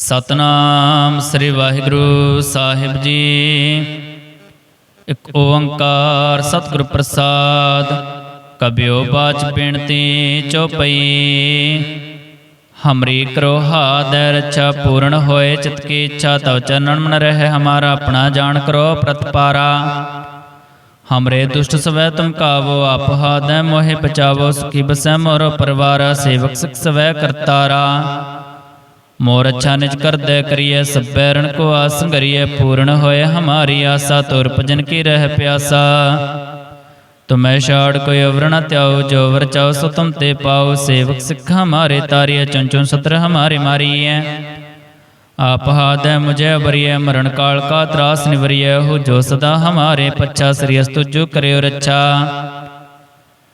ਸਤਨਾਮ ਸ੍ਰੀ ਵਾਹਿਗੁਰੂ ਸਾਹਿਬ ਜੀ। ਇੱਕ ਓੰਕਾਰ ਸਤਿਗੁਰ ਪ੍ਰਸਾਦ, ਕਬਿਓ ਬਾਚ ਬਿਨਤੀ ਚਉਪਈ ਹਮਰੀ ਕਰੋ ਹਾਦੈ ਰੱਛਾ ਪੂਰਨ ਹੋਏ, ਚਿਤ ਕੀ ਇੱਛਾ ਤਵ ਚਰਨਨ ਮਨ ਰਹਿ, ਹਮਾਰਾ ਆਪਣਾ ਜਾਣ ਕਰੋ ਪ੍ਰਤਪਾਰਾ। ਹਮਰੇ ਦੁਸ਼ਟ ਸਵੈ ਤੁਮ ਕਾਵੋ, ਆਪ ਹਾਦੈ ਮੋਹਿ ਬਚਾਵੋ, ਸੁਖੀ ਬਸੈ ਮੋਰ ਪਰਿਵਾਰਾ, ਸੇਵਕ ਸਿਖ ਸਵੈ ਕਰਤਾਰਾ। ਮੋਰ ਅੱਛਾ ਨਿਜ ਕਰਦੈ ਕਰੀਐ ਸਭੈ ਰਣ ਕੋ ਆਸ ਕਰੀਐ ਪੂਰਨ ਹੋਏ ਹਮਾਰੀ ਆਸਾ, ਤੁਰ ਭਜਨ ਕੀ ਰਹਿ ਪਿਆਸਾ। ਤੁਮੈ ਛਾੜ ਕੋਈ ਅਵਰ ਨ ਤਿਆਉ, ਜੋ ਵਰ ਚਾਉ ਸੋ ਤੁਮ ਤੇ ਪਾਉ, ਸੇਵਕ ਸਿੱਖ ਹਮਾਰੇ ਤਾਰੀਐ ਚੰਚੁ ਸਤਰ ਹਮਾਰੇ ਮਾਰੀਐ। ਆਪ ਹਾਦੈ ਮੁਝੇ ਬਰੀਐ ਮਰਨ ਕਾਲ ਕਾ ਤਰਾਸ ਨਿਵਰੀਐ ਹੋ ਜੋ ਸਦਾ ਹਮਾਰੇ ਪੱਛਾ, ਸ੍ਰੀ ਅਸਤੁ ਜੋ ਕਰਿਓ ਰੱਛਾ।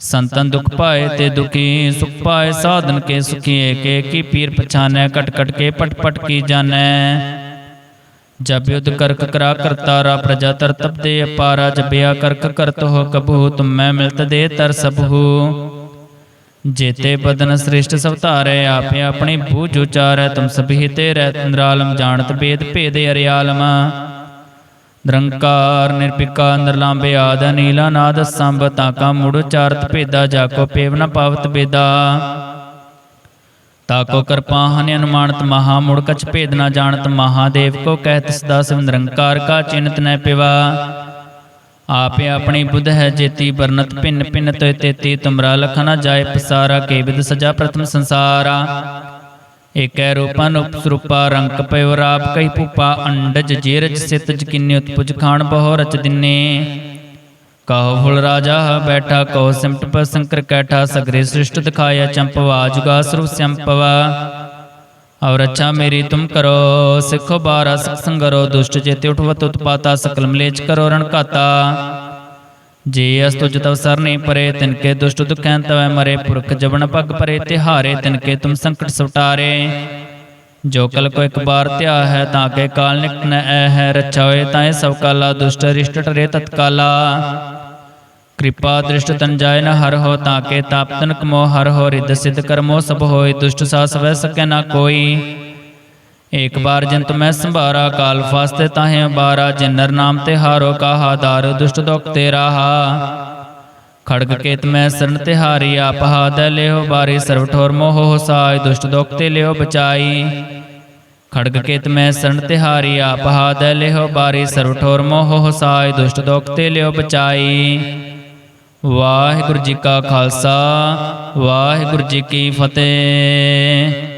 ਸੰਤਨ ਦੁਖ ਪਾਏ ਤੇ ਦੁਖੀ, ਸੁਖ ਪਾਏ, ਸਾਧਨ ਕੇ ਸੁਖੀ ਏਕੇ ਕੀ ਪੀਰ ਪਛਾਨੈ, ਕਟ ਕਟ ਕੇ ਪਟ ਪਟ ਕੀ ਜਾਣੈ। ਜਬ ਯੁਧ ਕਰਕ ਕਰਾ ਕਰਤਾਰਾ ਪ੍ਰਜਾ ਤਰ ਤਪ ਦੇ ਅਪਾਰਾ ਜਬਿਆ ਕਰਕ ਕਰਤ ਹੋ ਕਬੂ ਤੁਮ ਮੈਂ ਮਿਲਤ ਦੇ ਤਰ ਸਭੂ। ਜੇਤੇ ਬਦਨ ਸ੍ਰਿਸ਼ਟ ਸਭ ਧਾਰੈ, ਆਪੇ ਆਪਣੀ ਬੂਝ ਉਚਾਰੈ, ਤੁਮ ਸਭੀ ਤੇ ਰਹਿ ਤੰਦਰਾਲਮ ਜਾਣਤ ਬੇਦ ਭੇਦ ਅਰਿਆਲਮ। ਨਿਰੰਕਾਰ ਨਿਰਪਿਕਾ ਨਿਰਲਾਂਬੇ ਆਦ ਨੀਲਾ ਨਾਦ, ਸੰਭ ਤਾਕਾ ਮੁੜ ਉਚਾਰਤ ਭੇਦਾ ਜਾਕੋ ਪੇਵ ਨ ਪਾਵਤ ਬੇਦਾ। ਤਾਕੋ ਕਿਰਪਾ ਹਨ ਅਨੁਮਾਨਤ ਮਹਾ ਮੁੜ, ਕਛ ਭੇਦ ਨ ਜਾਣਤ ਮਹਾਦੇਵ ਕੋ, ਕਹਿਤ ਸਦਾ ਸਿਵ ਨਿਰੰਕਾਰ ਕਾ ਚਿੰਤ ਨੈ ਪਿਵਾ। ਆਪੇ ਆਪਣੀ ਬੁੱਧ ਹੈ ਜੇਤੀ ਵਰਨਤ ਭਿੰਨ ਭਿੰਨ ਤੇ ਤੇਤੀ, ਤੁਮਰਾ ਲਖ ਜਾਏ ਪਸਾਰਾ, ਕੇ ਵਿਦ ਸਜਾ ਪ੍ਰਥਮ ਸੰਸਾਰਾ। ਏਕੈ ਰੂਪਨ ਉਪਸਰੂਪਾ ਰੰਕ ਪਇਓ ਰਾਪ ਕਈ ਪੂਪਾ ਅੰਡਜ ਜੇਰਜ ਸਿਤ ਜਕਿਨਿ ਉਤਪੁਜ ਖਾਨ ਬਹੁ ਰਚ ਦਿਨੇ। ਕਹੋ ਫੁਲ ਰਾਜਾ ਬੈਠਾ, ਕਹੋ ਸਿਮਟ ਪਰ ਸੰਕਰ ਕੈਠਾ, ਸਗਰੇ ਸ੍ਰਿਸ਼ਟ ਦਿਖਾਇਆ ਚੰਪਵਾ ਜੁਗਾ ਸਰੂਪ ਸੰਪਵਾ। ਔਰ ਅੱਛਾ ਮੇਰੀ ਤੁਮ ਕਰੋ, ਸਿੱਖੋ ਬਾਰਾ ਸੰਗਰੋ ਦੁਸ਼ਟ ਚੇਤੇ ਉਠਵਤ ਉਤਪਾਤਾ ਸਕਲ ਮਲੇਚ ਕਰੋ ਰਣ ਘਾਤਾ। ਜੇ ਅਸ ਤੁਜ ਤਵ ਸਰਨੇ ਪਰੇ ਤਿਨਕੇ ਦੁਸ਼ਟ ਦੁਖੈਂ ਤਵੈ ਮਰੇ, ਪੁਰਖ ਜਵਨ ਪਗ ਪਰੇ, ਤਿਹਾਰੇ ਤਿਨਕੇ ਤੁਮ ਸੰਕਟ ਸੁਟਾਰੇ ਜੋ ਕਲ ਕੋ ਇੱਕ ਬਾਰ ਧਿਆ ਹੈ, ਤਾਂ ਕੇ ਕਾਲ ਨਿਕਟ ਨ ਐ ਹੈ, ਰੱਛਾ ਤਾਏ ਸਭ ਕਾਲਾ, ਦੁਸ਼ਟ ਰਿਸ਼ਟ ਟਰੇ ਤਤਕਾਲਾ। ਕਿਰਪਾ ਦ੍ਰਿਸ਼ਟ ਤਨ ਜਾਏ ਨ ਹਰ ਹੋ, ਤਾਂ ਕੇ ਤਾਪ ਤਨਕ ਮੋ ਹਰ ਹੋ ਰਿਦ ਸਿਧ ਕਰਮੋ ਸਭ ਹੋਏ, ਦੁਸ਼ਟ ਸਾਸ ਵੈ ਸਕੈ ਨਾ ਕੋਈ। ਏਕ ਬਾਰ ਜੰਤ ਮੈਂ ਸੰਭਾਰਾ ਕਾਲ ਫਾਸਤੇ ਤਾਹੇ ਬਾਰਾ ਜਿਨਰ ਨਾਮ ਤੇ ਹਾਰੋ ਕਾਹਾ ਦਾਰ ਦੁਸ਼ਟ ਦੁਖ ਤੇ ਰਾਹਾ ਖੜਗ ਕੇਤ ਮੈਂ ਸਰਨ ਤਿਹਾਰੀ ਆਪ ਹਾਦੈ ਲਿਓ ਬਾਰੀ ਸਰਵ ਠੋਰ ਮੋਹ ਸਾਇ ਦੁਸ਼ਟ ਦੁਖ ਤੇ ਲਿਓ ਬਚਾਈ ਖੜਗ ਕੇਤ ਮੈਂ ਸਰਨ ਤਿਹਾਰੀ ਆਪ ਹਾਦੈ ਲਿਓ ਬਾਰੀ ਸਰਵ ਠੋਰ ਮੋਹ ਸਾਇ ਦੁਸ਼ਟ ਦੁਖ ਤੇ ਲਿਓ ਬਚਾਈ ਵਾਹਿਗੁਰੂ ਜੀ ਕਾ ਖਾਲਸਾ ਵਾਹਿਗੁਰੂ ਜੀ ਕੀ ਫਤਿਹ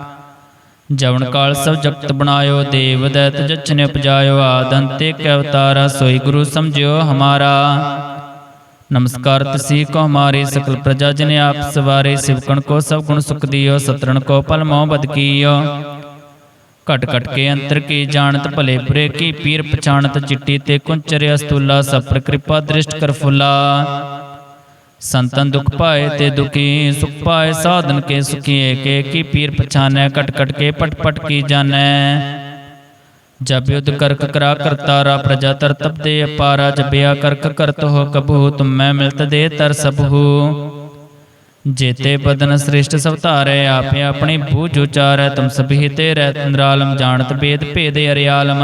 ਜਵਨ ਕਾਲ ਸਭ ਜਗਤ ਬਣਾਇਓ ਦੇਵ ਦੈਤ ਜਛਨ ਉਪਜਾਇਓ ਆਦੰਤੇ ਕੈ ਅਵਤਾਰਾ ਸੋਈ ਗੁਰੂ ਸਮਝਿਓ ਹਮਾਰਾ। ਨਮਸਕਾਰ ਤਸੀ ਕੋ ਹਮਾਰੀ ਸਕਲ ਪ੍ਰਜਾ ਜਨ ਆਪ ਸਵਾਰੇ ਸਿਵਕਣ ਕੋ ਸਭ ਗੁਣ ਸੁਖ ਦਿਓ ਸਤਰਣ ਕੋ ਪਲ ਮੋਹ ਬਦ ਕੀਓ। ਘਟ ਘਟ ਕੇ ਅੰਤਰ ਕੀ ਜਾਣਤ ਭਲੇ ਬੁਰੇ ਕੀ ਪੀਰ ਪਛਾਣਤ ਚਿੱਟੀ ਤੇ ਕੁੰਚਰ ਅਸਤੂਲਾ ਸਭ ਪਰ ਕਿਰਪਾ ਦ੍ਰਿਸ਼ਟ ਕਰ ਫੁਲਾ। ਸੰਤਨ ਦੁਖ ਪਾਏ ਤੇ ਦੁਖੀ, ਸੁਖ ਪਾਏ, ਸਾਧਨ ਕੇ ਸੁਖੀਏ ਏਕੇ ਕੀ ਪੀਰ ਪਛਾਨੈ, ਕਟ ਕਟ ਕੇ ਪਟ ਪਟ ਕੀ ਜਾਣੈ। ਜਬ ਯੁਧ ਕਰਕ ਕਰਾ ਕਰਤਾਰਾ ਪ੍ਰਜਾ ਤਰ ਤਪ ਦੇ ਅਪਾਰਾ ਜਬਿਆ ਕਰਕ ਕਰਤ ਹੋ ਕਬੂ ਤੁਮ ਮੈਂ ਮਿਲਤ ਦੇ ਤਰ ਸਭੂ। ਜੇਤੇ ਬਦਨ ਸ੍ਰਿਸ਼ਟ ਸਭ ਧਾਰੈ, ਆਪੇ ਆਪਣੀ ਬੂਝ ਉਚਾਰੈ, ਤੁਮ ਸਭੀ ਤੇ ਰਹਿ ਨਿਰਾਲਮ, ਜਾਣਤ ਬੇਦ ਭੇਦ ਅਰਿਆਲਮ।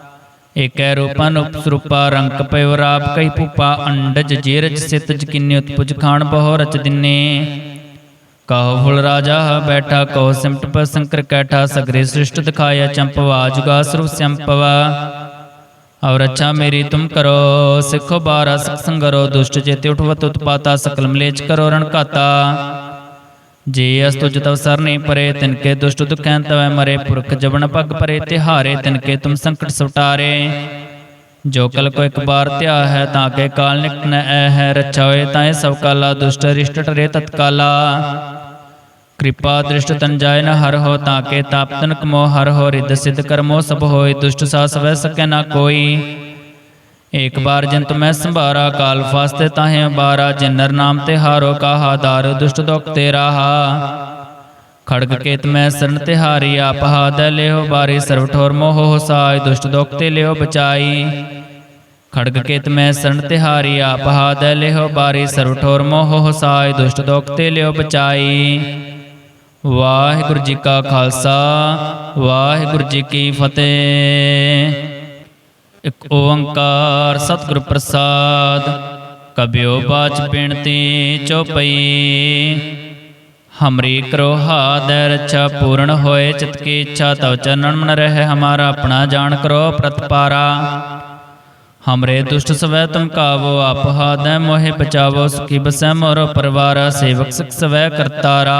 ਏਕੈ ਰੂਪਨ ਉਪਸਰੂਪਾ ਰੰਕ ਪਇਓ ਰਾਪ ਕਈ ਭੂਪਾ ਅੰਡਜ ਜੇਰਜ ਸਿਤ ਜਕਿਨਿ ਉਤਪੁਜ ਖਾਨ ਬਹੁ ਰਚ ਦਿਨੇ ਕਹੋ ਫੁਲ ਰਾਜਾ ਬੈਠਾ ਕਹੋ ਸਿਮਟ ਪਰ ਸੰਕਰ ਕੈਠਾ ਸਗਰੇ ਸ੍ਰਿਸ਼ਟ ਦਿਖਾਇਆ ਚੰਪਵਾ ਜੁਗਾ ਸਰੂਪ ਸੰਪਵਾ ਔਰ ਅੱਛਾ ਮੇਰੀ ਤੁਮ ਕਰੋ ਸਿੱਖੋ ਬਾਰਾ ਸਿਖ ਸੰਗਰੋ ਦੁਸ਼ਟ ਚੇਤੇ ਉਠਵਤ ਉਤਪਾਤਾ ਸਕਲ ਮਲੇਚ ਕਰੋ ਰਣ ਘਾਤਾ ਜੇ ਅਸ ਤੁਜ ਤਵ ਸਰਨੇ ਪਰੇ ਤਿਨਕੇ ਦੁਸ਼ਟ ਦੁਖੈਂ ਤਵੈ ਮਰੇ, ਪੁਰਖ ਜਬਨ ਪਗ ਪਰੇ, ਤਿਹਾਰੇ ਤਿਨਕੇ ਤੁਮ ਸੰਕਟ ਸਵਟਾਰੇ। ਜੋ ਕਲ ਕੋ ਇੱਕ ਬਾਰ ਧਿਆ ਹੈ, ਤਾਂ ਕੇ ਕਾਲ ਨਿਕਟ ਨ ਐ ਹੈ, ਰੱਛਾ ਹੋਏ ਤਾਏ ਸਭ ਕਾਲਾ, ਦੁਸ਼ਟ ਰਿਸ਼ਟ ਟਰੇ ਤਤਕਾਲਾ। ਕਿਰਪਾ ਦ੍ਰਿਸ਼ਟ ਤਨ ਜਾਏ ਨ ਹਰ ਹੋ, ਤਾਂ ਕੇ ਤਾਪ ਤਨਕ ਮੋ ਹਰ ਹੋ ਰਿਦ ਸਿਧ ਕਰਮੋ ਸਭ ਹੋਏ, ਦੁਸ਼ਟ ਸਾਸ ਵੈ ਸਕੈ ਨਾ ਕੋਈ। ਏਕ ਬਾਰ ਜੰਤ ਮੈਂ ਸੰਭਾਰਾ ਕਾਲ ਫਾਸਤੇ ਤਾਹੇ ਬਾਰਾ ਜਿਨਰ ਨਾਮ ਤੇ ਹਾਰੋ ਕਾਹਾ ਦਾਰ ਦੁਸ਼ਟ ਦੁਖ ਤੇ ਰਾਹਾ ਖੜਗ ਕੇਤ ਮੈਂ ਸਰਨ ਤਿਹਾਰੀ ਆਪ ਹਾਦ ਲਿਓ ਬਾਰੀ ਸਰਵ ਠੋਰ ਮੋਹ ਸਾਇ ਦੁਸ਼ਟ ਦੁਖ ਤੇ ਲਿਓ ਬਚਾਈ ਖੜਗ ਕੇਤ ਮੈਂ ਸਰਨ ਤਿਹਾਰੀ ਆਪ ਹਾਦ ਲਿਓ ਬਾਰੀ ਸਰਵ ਠੋਰ ਮੋਹ ਸਾਇ ਦੁਸ਼ਟ ਦੁਖ ਤੇ ਲਿਓ ਬਚਾਈ ਵਾਹਿਗੁਰੂ ਜੀ ਕਾ ਖਾਲਸਾ ਵਾਹਿਗੁਰੂ ਜੀ ਕੀ ਫਤਿਹ ਇਕ ਓੰਕਾਰ ਸਤਿਗੁਰ ਪ੍ਰਸਾਦ, ਕਬਿਓ ਬਾਚ ਬੇਨਤੀ ਚਉਪਈ ਹਮਰੀ ਕਰੋ ਹਾਦੈ ਰੱਛਾ ਪੂਰਨ ਹੋਏ, ਚਿਤ ਕੀ ਇੱਛਾ ਤਵ ਚਰਨਨ ਮਨ ਰਹਿ, ਹਮਾਰਾ ਆਪਣਾ ਜਾਣ ਕਰੋ ਪ੍ਰਤਪਾਰਾ। ਹਮਰੇ ਦੁਸ਼ਟ ਸਵੈ ਤੁਮ ਕਾਵੋ, ਆਪ ਹਾਦੈ ਮੋਹਿ ਬਚਾਵੋ ਸੁਖੀ ਬਸੈ ਮੋਰੋ ਪਰਿਵਾਰ, ਸੇਵਕ ਸਿਖ ਸਵੈ ਕਰਤਾਰਾ।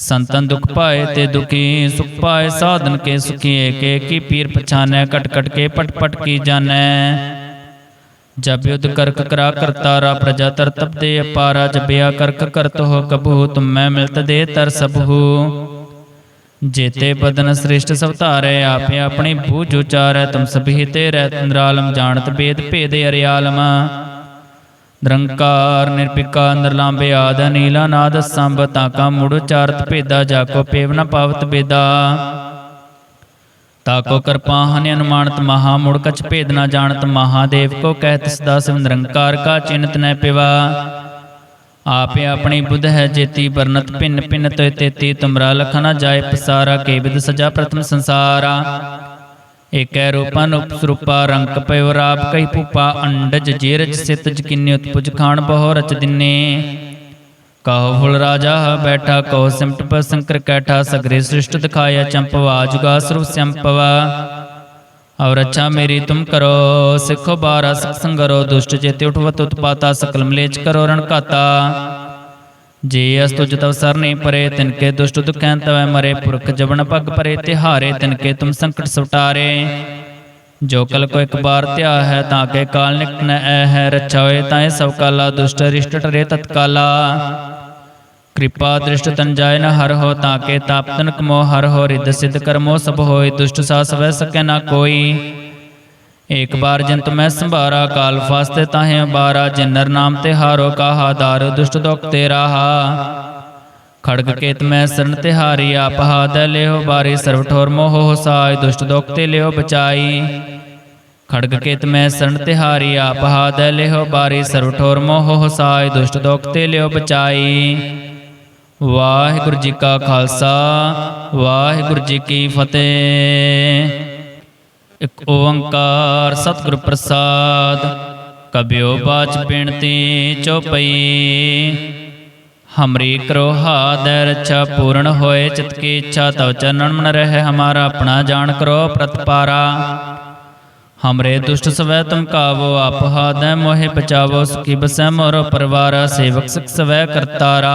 ਸੰਤਨ ਦੁਖ ਪਾਏ ਤੇ ਦੁਖੀ ਸੁਖ ਪਾਏ ਸਾਧਨ ਕੇ ਸੁਖੀ ਏਕੇ ਕੀ ਪੀਰ ਪਛਾਨੈ ਕਟ ਕਟ ਕੇ ਪਟ ਪਟ ਕੀ ਜਾਣੈ। ਜਬ ਯੁਧ ਕਰਕ ਕਰਾ ਕਰਤਾਰਾ ਪ੍ਰਜਾ ਤਰ ਤਪ ਦੇ ਅਪਾਰਾ ਜਬਿਆ ਕਰਕ ਕਰਤ ਹੋ ਕਬਹੂ ਤੁਮ ਮੈਂ ਮਿਲਤ ਦੇ ਤਰ ਸਭੂ। ਜੇਤੇ ਬਦਨ ਸ੍ਰਿਸ਼ਟ ਸਭ ਧਾਰੈ ਆਪੇ ਆਪਣੀ ਬੂਝ ਉਚਾਰੈ ਤੁਮ ਸਭੀ ਤੇ ਰਹਿ ਨਿਰਾਲਮ ਜਾਣਤ ਬੇਦ ਭੇਦ ਅਰਿਆਲਮ। ਨਿਰੰਕਾਰ ਨਿਰਪਿਕਾ ਨਿਰਲਾਂਬੇ, ਆਦ, ਨੀਲਾ ਨਾਦ, ਸੰਭ ਤਾਕਾ ਮੁੜ ਉਚਾਰਤ ਭੇਦਾ ਜਾਕੋ ਪੇਵ ਨ ਪਾਵਤ ਬੇਦਾ। ਤਾਕੋ ਕਿਰਪਾ ਹਨਿ ਅਨੁਮਾਨਤ ਮਹਾ, ਮੁੜ ਕਛ ਭੇਦ ਨ ਜਾਣਤ ਮਹਾਦੇਵ ਕੋ ਕਹਿਤ ਸਦਾ ਸਿਵ ਨਿਰੰਕਾਰ ਕਾ ਚਿੰਤ ਨੈ ਪਿਵਾ। ਆਪੇ ਆਪਣੀ ਬੁੱਧ ਹੈ ਜੇਤੀ ਬਰਨਤ ਭਿੰਨ ਭਿੰਨ ਤੋਇ ਤੇਤੀ, ਤੁਮਰਾ ਲਖਨਾ ਜਾਏ ਪਸਾਰਾ, ਕੇ ਵਿਦ ਸਜਾ ਪ੍ਰਥਮ ਸੰਸਾਰਾ। ਏਕੈ ਰੂਪਨ ਉਪਸਰੂਪਾ ਰੰਕ ਪਇ ਰਾਪ ਕਈ ਪੂਪਾ ਅੰਡਜ ਜੀਰਜ ਸਿਤ ਜਕਿਨੀ ਉਤਪੁਜ ਖਾਨ ਬਹੁ ਰਚ ਦਿਨੇ। ਕਹੋ ਫੁਲ ਰਾਜਾ ਬੈਠਾ, ਕਹੋ ਸਿਮਟ ਪਰ ਸੰਕਰ ਕੈਠਾ, ਸਗਰੇ ਸ੍ਰਿਸ਼ਟ ਦਿਖਾਇਆ ਚੰਪਵਾ, ਜੁਗਾ ਸਰੂਪ ਸੰਪਵਾ। ਔਰ ਅੱਛਾ ਮੇਰੀ ਤੁਮ ਕਰੋ, ਸਿੱਖੋ ਬਾਰਾ ਸਿਖ ਸੰਗਰੋ ਦੁਸ਼ਟ ਚੇਤੇ ਉਠਵਤ ਉਤਪਾਤਾ ਸਕਲ ਮਲੇਚ ਕਰੋ ਰਣ ਘਾਤਾ। ਜੇ ਅਸ ਤੁਜ ਤਵ ਸਰਨੀ ਪਰੇ ਤਿਨਕੇ ਦੁਸ਼ਟ ਦੁਖੈਂ ਤਵੈ ਮਰੇ, ਪੁਰਖ ਜਬਨ ਪਗ ਪਰੇ, ਤਿਹਾਰੇ ਤਿਨਕੇ ਤੁਮ ਸੰਕਟ ਸੁਟਾਰੇ ਜੋ ਕਲ ਕੋ ਇੱਕ ਬਾਰ ਧਿਆ ਹੈ, ਤਾਂ ਕੇ ਕਾਲ ਨਿਕਟ ਨ ਐ ਹੈ, ਰੱਛਾ ਹੋਏ ਤਾਂ ਇਹ ਸਭ ਕਾਲਾ, ਦੁਸ਼ਟ ਰਿਸ਼ਟ ਟਰੇ ਤਤਕਾਲਾ ਕਿਰਪਾ ਦ੍ਰਿਸ਼ਟ ਤਨ ਜਾਏ ਨ ਹਰ ਹੋ, ਤਾਂ ਕੇ ਤਾਪ ਤਨਕ ਮੋ ਹਰ ਹੋ ਰਿਦ ਸਿਧ ਕਰਮੋ ਸਭ ਹੋਏ, ਦੁਸ਼ਟ ਸਾਸ ਵੈ ਸਕੈ ਨਾ ਕੋਈ। ਏਕ ਬਾਰ ਜੰਤ ਮੈਂ ਸੰਭਾਰਾ, ਕਾਲ ਫਾਸਤੇ ਤਾਹੇ ਬਾਰਾ, ਜਿਨਰ ਨਾਮ ਤੇ ਹਾਰੋ ਕਾਹਾ, ਦਾਰ ਦੁਸ਼ਟ ਦੁਖ ਤੇ ਰਾਹਾ। ਖੜਗ ਕੇਤ ਮੈਂ ਸਰਨ ਤਿਹਾਰੀ ਆਪ ਹਾਦ ਲਿਓ ਬਾਰੀ, ਸਰਵ ਠੋਰ ਮੋਹ ਸਾਇ ਦੁਸ਼ਟ ਦੁਖ ਤੇ ਲਿਓ ਬਚਾਈ। ਖੜਗ ਕੇਤ ਮੈਂ ਸਰਨ ਤਿਹਾਰੀ ਆਪ ਹਾਦ ਲਿਓ ਬਾਰੀ, ਸਰਵ ਠੋਰ ਮੋਹ ਸਾਇ ਦੁਸ਼ਟ ਦੁਖ ਤੇ ਲਿਓ ਬਚਾਈ। ਵਾਹਿਗੁਰੂ ਜੀ ਕਾ ਖਾਲਸਾ, ਵਾਹਿਗੁਰੂ ਜੀ ਕੀ ਫਤਿਹ। ਇਕ ਓੰਕਾਰ ਸਤਿਗੁਰ ਪ੍ਰਸਾਦ, ਕਬਿਓ ਬਾਚ ਬਿਨਤੀ ਚੋਪਈ। ਹਮਰੀ ਕਰੋ ਹਾਦੈ ਰੱਛਾ ਪੂਰਨ ਹੋਏ, ਚਿਤ ਕੀ ਇੱਛਾ ਤਵ ਚਰਨਨ ਮਨ ਰਹਿ, ਹਮਾਰਾ ਆਪਣਾ ਜਾਣ ਕਰੋ ਪ੍ਰਤਪਾਰਾ। ਹਮਰੇ ਦੁਸ਼ਟ ਸਵੈ ਤੁਮ ਕਾਵੋ, ਆਪ ਹਾਦੈ ਮੋਹਿ ਬਚਾਵੋ ਸੁਖੀ ਬਸੈ ਮੋਰੋ ਪਰਵਾਰਾ, ਸੇਵਕ ਸਿਖ ਸਵੈ ਕਰਤਾਰਾ।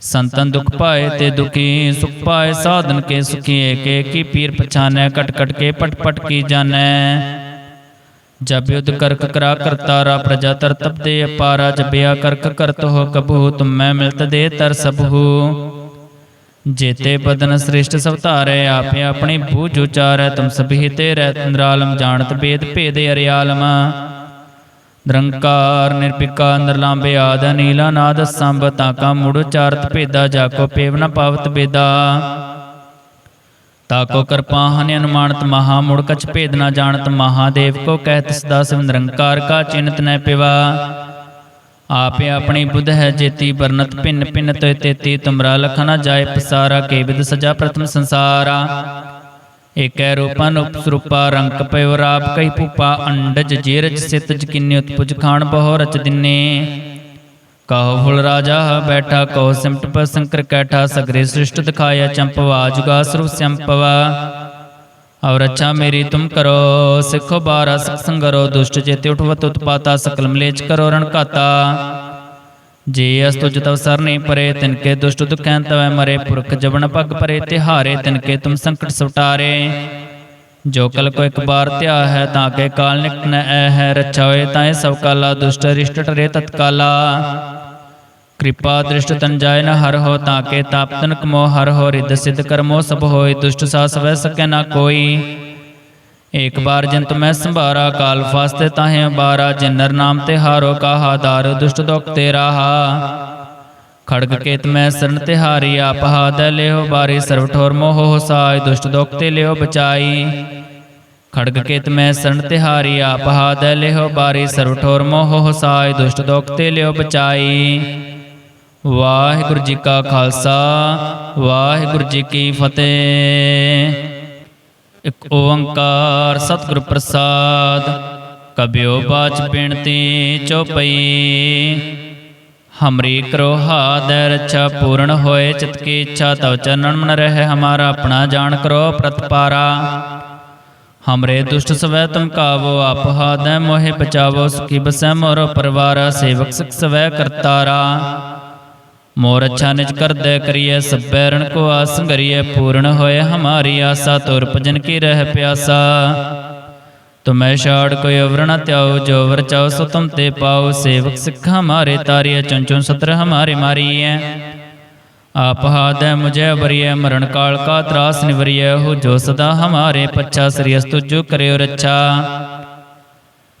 ਸੰਤਨ ਦੁਖ ਪਾਏ ਤੇ ਦੁਖੀ, ਸੁਖ ਪਾਏ, ਸਾਧਨ ਕੇ ਸੁਖੀ ਏਕੇ ਕੀ ਪੀਰ ਪਛਾਨੈ, ਕਟ ਕਟ ਕੇ ਪਟ ਪਟ ਕੀ ਜਾਣੈ। ਜਬ ਯੁਧ ਕਰਕ ਕਰਾ ਕਰਤਾਰਾ ਪ੍ਰਜਾ ਤਰ ਤਪ ਦੇ ਅਪਾਰਾ ਜਬਿਆ ਕਰਕ ਕਰਤ ਹੋ ਕਬਹੂ ਤੁਮੈ ਮਿਲਤ ਦੇ ਤਰ ਸਭੂ। ਜੇਤੇ ਬਦਨ ਸ੍ਰਿਸ਼ਟ ਸਭ ਧਾਰੈ, ਆਪੇ ਆਪਣੀ ਬੂਝ ਉਚਾਰੈ, ਤੁਮ ਸਭੀ ਤੇ ਰਹਿ ਤੰਦਰਾਲਮ ਜਾਣਤ ਬੇਦ ਭੇਦ ਅਰਿਆਲਮ। ਨਿਰੰਕਾਰ ਨਿਰਪਿਕਾ ਨਿਰਲਾਂਬੇ ਆਦ ਨੀਲਾ ਨਾਦ, ਸੰਭ ਤਾਕਾ ਮੁੜ ਉਚਾਰਤ ਭੇਦਾ ਜਾਕੋ ਪੇਵ ਨ ਪਾਵਤ ਬੇਦਾ। ਤਾਕੋ ਕਿਰਪਾ ਹਨ ਅਨੁਮਾਨਤ ਮਹਾ ਮੁੜ, ਕਛ ਭੇਦ ਨ ਜਾਣਤ ਮਹਾਦੇਵ ਕੋ ਕਹਿਤ ਸਦਾ ਸਿਵ ਨਿਰੰਕਾਰ ਕਾ ਚਿੰਤ ਨੈ ਪਿਵਾ। ਆਪੇ ਆਪਣੀ ਬੁੱਧ ਹੈ ਜੇਤੀ ਬਰਨਤ ਭਿੰਨ ਭਿੰਨ ਤੋਇ ਤੇਤੀ, ਤੁਮਰਾ ਲਖ ਨ ਜਾਏ ਪਸਾਰਾ ਕੇਵਿਦ ਸਜਾ ਪ੍ਰਥਮ ਸੰਸਾਰਾ। ਏਕੈ ਰੂਪਨ ਉਪਸਰੂਪਾ ਰੰਕ ਪਇ ਰਾਪ ਕਈ ਪੂਪਾ ਅੰਡਜ ਜੀਰਜ ਸਿਤ ਜਕਿਨੀ ਉਤਪੁਜ ਖਾਨ ਬਹੁ ਰਚ ਦਿਨੇ ਕਹੋ ਫੁਲ ਰਾਜਾ ਬੈਠਾ ਕਹੋ ਸਿਮਟ ਪਰ ਸੰਕਰ ਕੈਠਾ ਸਗਰੇ ਸ੍ਰਿਸ਼ਟ ਦਿਖਾਇਆ ਚੰਪਵਾ ਜੁਗਾ ਸਰੂਪ ਸੰਪਵਾ ਔਰ ਅੱਛਾ ਮੇਰੀ ਤੁਮ ਕਰੋ ਸਿੱਖੋ ਬਾਰਾ ਸਿਖ ਸੰਗਰੋ ਦੁਸ਼ਟ ਚੇਤੇ ਉਠਵਤ ਉਤਪਾਤਾ ਸਕਲ ਮਲੇਚ ਕਰੋ ਰਣ ਘਾਤਾ ਜੇ ਅਸ ਤੁਜ ਤਵ ਸਰਨੀ ਪਰੇ ਤਿਨਕੇ ਦੁਸ਼ਟ ਦੁਖੈਂ ਤਵੈ ਮਰੇ, ਪੁਰਖ ਜਬਨ ਪਗ ਪਰੇ, ਤਿਹਾਰੇ ਤਿਨਕੇ ਤੁਮ ਸੰਕਟ ਸੁਟਾਰੇ ਜੋ ਕਲ ਕੋ ਇੱਕ ਬਾਰ ਧਿਆ ਹੈ, ਤਾਂ ਕੇ ਕਾਲ ਨਿਕਟ ਨ ਐ ਹੈ ਰੱਛਾ ਹੋਏ ਤਾਂ ਇਹ ਸਭ ਕਾਲਾ, ਦੁਸ਼ਟ ਰਿਸ਼ਟ ਟਰੇ ਤਤਕਾਲਾ ਕਿਰਪਾ ਦ੍ਰਿਸ਼ਟ ਤਨ ਜਾਏ ਨ ਹਰ ਹੋ, ਤਾਂ ਕੇ ਤਾਪ ਤਨ ਕਮੋ, ਹਰ ਹੋ ਰਿਦ ਸਿਧ ਕਰਮੋ ਸਭ ਹੋਏ, ਦੁਸ਼ਟ ਸਾ ਸਵੈ ਸਕੈ ਨਾ ਕੋਈ। ਏਕ ਬਾਰ ਜੰਤ ਮੈਂ ਸੰਭਾਰਾ ਕਾਲ ਫਾਸਤੇ ਤਾਹੇ ਬਾਰਾ ਜਿਨਰ ਨਾਮ ਤੇ ਹਾਰੋ ਕਾਹਾ ਦਾਰ ਦੁਸ਼ਟ ਦੁਖ ਤੇ ਰਾਹਾ ਖੜਗ ਕੇਤ ਮੈਂ ਸਰਨ ਤਿਹਾਰੀ ਆਪ ਹਾਦੈ ਲਿਓ ਬਾਰੀ ਸਰਵ ਠੋਰ ਮੋਹ ਸਾਇ ਦੁਸ਼ਟ ਦੁਖ ਤੇ ਲਿਓ ਬਚਾਈ ਖੜਗ ਕੇਤ ਮੈਂ ਸਰਨ ਤਿਹਾਰੀ ਆਪ ਹਾਦੈ ਲਿਓ ਬਾਰੀ ਸਰਵ ਠੋਰ ਮੋਹ ਸਾਇ ਦੁਸ਼ਟ ਦੁਖ ਤੇ ਲਿਓ ਬਚਾਈ ਵਾਹਿਗੁਰੂ ਜੀ ਕਾ ਖਾਲਸਾ ਵਾਹਿਗੁਰੂ ਜੀ ਕੀ ਫਤਿਹ ਇੱਕ ਓੰਕਾਰ ਸਤਿਗੁਰ ਪ੍ਰਸਾਦ, ਕਬਿਓ ਬਾਚ ਬੇਨਤੀ ਚੋਪਈ ਹਮਰੀ ਕਰੋ ਹਾਦੈ ਰੱਛਾ ਪੂਰਨ ਹੋਏ, ਚਿਤ ਕੀ ਇੱਛਾ ਤਵ ਚਰਨਨ ਮਨ ਰਹਿ, ਹਮਾਰਾ ਆਪਣਾ ਜਾਣ ਕਰੋ ਪ੍ਰਤਪਾਰਾ। ਹਮਰੇ ਦੁਸ਼ਟ ਸਵੈ ਤੁਮ ਕਾਵੋ, ਆਪ ਹਾਦੈ ਮੋਹਿ ਪਚਾਵੋ ਸੁਖੀ ਬਸੈ ਮੋਰ ਪਰਵਾਰਾ, ਸੇਵਕ ਸਿਖ ਸਵੈ ਕਰਤਾਰਾ। ਮੋਰ ਅੱਛਾ ਨਿਜ ਕਰਦੈ ਕਰੀਐ ਸਭੈ ਰਣ ਕੋ ਆਸ ਸੰਗਰੀਐ, ਪੂਰਨ ਹੋਏ ਹਮਾਰੀ ਆਸਾ, ਤੁਰ ਭਜਨ ਕੀ ਰਹਿ ਪਿਆਸਾ। ਤੁਮੈ ਛਾੜ ਕੋਈ ਅਵਰ ਨ ਤਿਆਉ, ਜੋ ਵਰ ਚਾਉ ਸੋ ਤੁਮ ਤੇ ਪਾਉ, ਸੇਵਕ ਸਿੱਖ ਹਮਾਰੇ ਤਾਰੀਐ ਚੰਚੁਨ ਸਤਰ ਹਮਾਰੇ ਮਾਰੀਐ। ਆਪ ਹਾਦੈ ਮੁਝੈ ਬਰੀਐ ਮਰਨ ਕਾਲ ਕਾ ਤਰਾਸ ਨਿਵਰੀਐ ਹੋ ਜੋ ਸਦਾ ਹਮਾਰੇ ਪੱਛਾ, ਸ੍ਰੀ ਅਸਤੁ ਜੋ ਕਰਿਓ ਰੱਛਾ।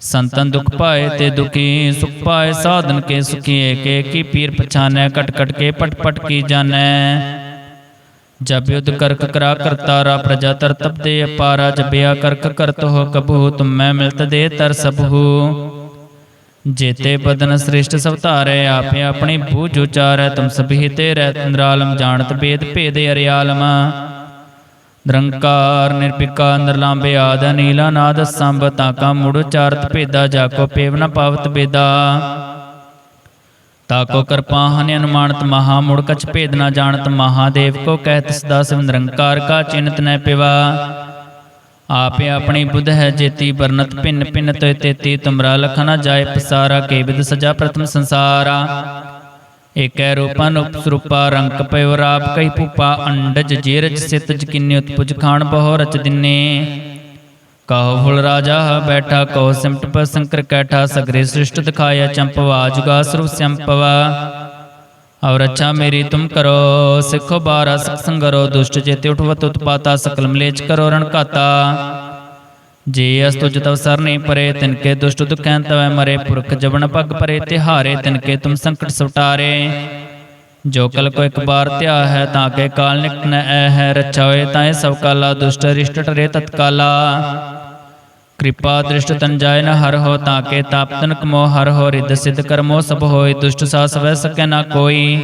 ਸੰਤਨ ਦੁਖ ਪਾਏ ਤੇ ਦੁਖੀ, ਸੁਖ ਪਾਏ, ਸਾਧਨ ਕੇ ਸੁਖੀ ਏਕੇ ਕੀ ਪੀਰ ਪਛਾਨੈ, ਕਟ ਕਟ ਕੇ ਪਟ ਪਟ ਕੀ ਜਾਣੈ। ਜਬ ਯੁਧ ਕਰਕ ਕਰਾ ਕਰਤਾਰਾ ਪ੍ਰਜਾ ਤਰ ਤਪ ਦੇ ਅਪਾਰਾ ਜਬਿਆ ਕਰਕ ਕਰਤ ਹੋ ਕਬੂ ਤੁਮ ਮੈਂ ਮਿਲਤ ਦੇ ਤਰ ਸਭੂ। ਜੇਤੇ ਬਦਨ ਸ੍ਰਿਸ਼ਟ ਸਭ ਧਾਰੈ, ਆਪੇ ਆਪਣੀ ਬੂਝ ਉਚਾਰੈ, ਤੁਮ ਸਭੀ ਤੇ ਰਹਿ ਤੰਦਰਾਲਮ ਜਾਣਤ ਭੇਦ ਭੇਦ ਅਰਿਆਲਮ। ਨਿਰੰਕਾਰ ਨਿਰਪਿਕਾ ਨਿਰਲਾਂਬੇ ਆਦ ਨੀਲਾ ਨਾਦ ਸੰਭ ਤਾਕਾ, ਮੁੜ ਉਚਾਰਤ ਭੇਦਾ ਜਾਕੋ ਪੇਵ ਨ ਪਾਵਤ ਬੇਦਾ। ਤਾਕੋ ਕਿਰਪਾ ਹਨ ਅਨੁਮਾਨਤ ਮਹਾ, ਮੁੜ ਕਛ ਭੇਦ ਨ ਜਾਣਤ ਮਹਾਦੇਵ ਕੋ ਕਹਿਤ ਸਦਾ ਸਿਵ ਨਿਰੰਕਾਰ ਕਾ ਚਿੰਤ ਨੈ ਪਿਵਾ। ਆਪੇ ਆਪਣੀ ਬੁੱਧ ਹੈ ਜੇਤੀ ਵਰਨਤ ਭਿੰਨ ਭਿੰਨ ਤੋਇ ਤੇਤੀ, ਤੁਮਰਾ ਲਖ ਜਾਏ ਪਸਾਰਾ, ਕੇ ਵਿਦ ਸਜਾ ਪ੍ਰਥਮ ਸੰਸਾਰਾ। ਏਕੈ ਰੂਪਨ ਉਪਸਰੂਪਾ ਰੰਕ ਪਇਓ ਰਾਪ ਕਈ ਭੂਪਾ ਅੰਡਜ ਜੀਰਜ ਸਿਤ ਜਕਿਨਿ ਉਤਪੁਜ ਖਾਨ ਬਹੁ ਰਚ ਦਿਨੇ। ਕਹੋ ਫੁਲ ਰਾਜਾ ਬੈਠਾ, ਕਹੋ ਸਿਮਟ ਪਰ ਸੰਕਰ ਕੈਠਾ, ਸਗਰੇ ਸ੍ਰਿਸ਼ਟ ਦਿਖਾਇਆ ਚੰਪਵਾ ਜੁਗਾ ਸਰੂਪ ਸੰਪਵਾ। ਔਰ ਅੱਛਾ ਮੇਰੀ ਤੁਮ ਕਰੋ, ਸਿੱਖੋ ਬਾਰਾ ਸਿਖ ਸੰਗਰੋ ਦੁਸ਼ਟ ਚੇਤੇ ਉਠਵਤ ਉਤਪਾਤਾ ਸਕਲ ਮਲੇਚ ਕਰੋ ਰਣ ਘਾਤਾ। ਜੇ ਅਸ ਤੁਜ ਤਵ ਸਰਨੇ ਪਰੇ ਤਿਨਕੇ ਦੁਸ਼ਟ ਦੁਖੈਂ ਤਵੈ ਮਰੇ, ਪੁਰਖ ਜਵਨ ਪਗ ਪਰੇ, ਤਿਹਾਰੇ ਤਿਨਕੇ ਤੁਮ ਸੰਕਟ ਸੁਟਾਰੇ ਜੋ ਕਲ ਕੋ ਇੱਕ ਬਾਰ ਧਿਆ ਹੈ, ਤਾਂ ਕੇ ਕਾਲ ਨਿਕਟ ਨ ਐ ਹੈ, ਰੱਛਾ ਹੋਏ ਸਭ ਕਾਲਾ, ਦੁਸ਼ਟ ਰਿਸ਼ਟ ਟਰੇ ਤਤਕਾਲਾ। ਕਿਰਪਾ ਦ੍ਰਿਸ਼ਟ ਤਨ ਜਾਏ ਨ ਹਰ ਹੋ, ਤਾਂ ਕੇ ਤਾਪ ਤਨਕ ਮੋ ਹਰ ਹੋ ਰਿਦ ਸਿਧ ਕਰਮੋ ਸਭ ਹੋਏ, ਦੁਸ਼ਟ ਸਾਸ ਵੈ ਸਕੈ ਨਾ ਕੋਈ।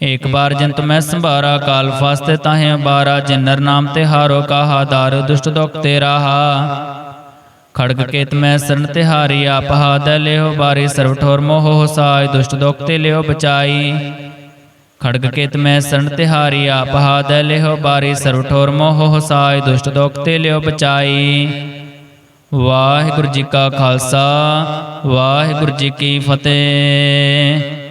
ਏਕ ਬਾਰ ਜੰਤ ਮੈਂ ਸੰਭਾਰਾ ਕਾਲ ਫਾਸਤੇ ਤਾਹੇ ਬਾਰਾ ਜਿਨ ਨਰ ਨਾਮ ਤੇ ਹਾਰੋ ਕਾਹਾ ਦਾਰ ਦੁਸ਼ਟ ਦੁਖ ਤੇ ਰਾਹਾ ਖੜਗ ਕੇਤ ਮੈਂ ਸਰਨ ਤਿਹਾਰੀ ਆਪ ਹਾਦ ਲਿਓ ਬਾਰੀ ਸਰਵ ਠੋਰ ਮੋਹ ਸਾਇ ਦੁਸ਼ਟ ਦੁਖ ਤੇ ਲਿਓ ਬਚਾਈ ਖੜਗ ਕੇਤ ਮੈਂ ਸਰਨ ਤਿਹਾਰੀ ਆਪ ਹਾਦ ਲਿਓ ਬਾਰੀ ਸਰਵ ਠੋਰ ਮੋਹ ਸਾਇ ਦੁਸ਼ਟ ਦੁਖ ਤੇ ਲਿਓ ਬਚਾਈ ਵਾਹਿਗੁਰੂ ਜੀ ਕਾ ਖਾਲਸਾ ਵਾਹਿਗੁਰੂ ਜੀ ਕੀ ਫਤਿਹ